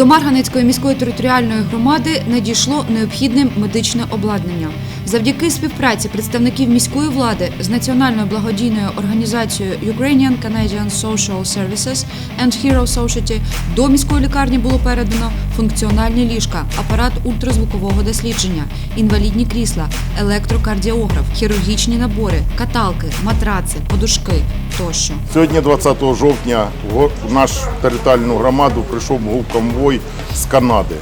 До Марганецької міської територіальної громади надійшло необхідне медичне обладнання. Завдяки співпраці представників міської влади з національною благодійною організацією Ukrainian Canadian Social Services and Hero Society до міської лікарні було передано функціональні ліжка, апарат ультразвукового дослідження, інвалідні крісла, електрокардіограф, хірургічні набори, каталки, матраци, подушки тощо. Сьогодні, 20 жовтня, в в нашу територіальну громаду прийшов був конвой з Канади.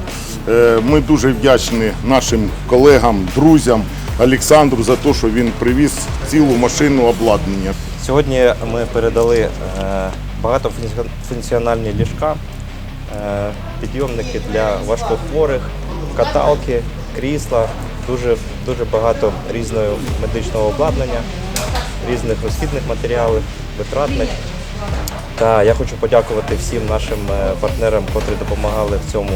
Е, Ми дуже вдячні нашим колегам, друзям Олександру за те, що він привіз цілу машину обладнання. Сьогодні ми передали е, багатофункціональні ліжка, підйомники для важкохворих, каталки, крісла, дуже, дуже багато різного медичного обладнання, різних розхідних матеріалів, витратних. Та я хочу подякувати всім нашим е, партнерам, котрі допомагали в цьому,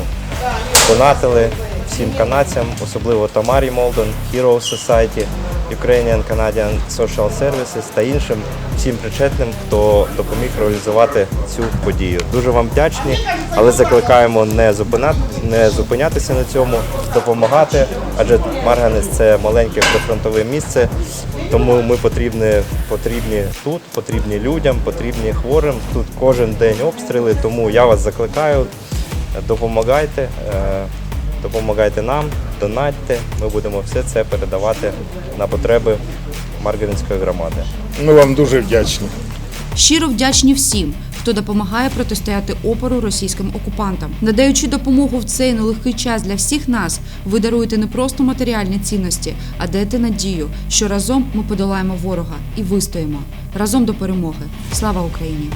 донатили, всім канадцям, особливо Тамарі Молдон, Hero Society, Ukrainian Canadian Social Services та іншим всім причетним, хто допоміг реалізувати цю подію. Дуже вам вдячні, але закликаємо не зупинати, не зупинятися на цьому, допомагати, адже Марганець це маленьке прифронтове місце. Тому ми потрібні, потрібні тут, потрібні людям, потрібні хворим. Тут кожен день обстріли. Тому я вас закликаю, допомагайте, е, допомагайте нам, донатьте. Ми будемо все це передавати на потреби Марганецької громади. Ми вам дуже вдячні. Щиро вдячні всім, хто допомагає протистояти опору російським окупантам. Надаючи допомогу в цей нелегкий час для всіх нас, ви даруєте не просто матеріальні цінності, а даєте надію, що разом ми подолаємо ворога і вистоїмо разом до перемоги. Слава Україні!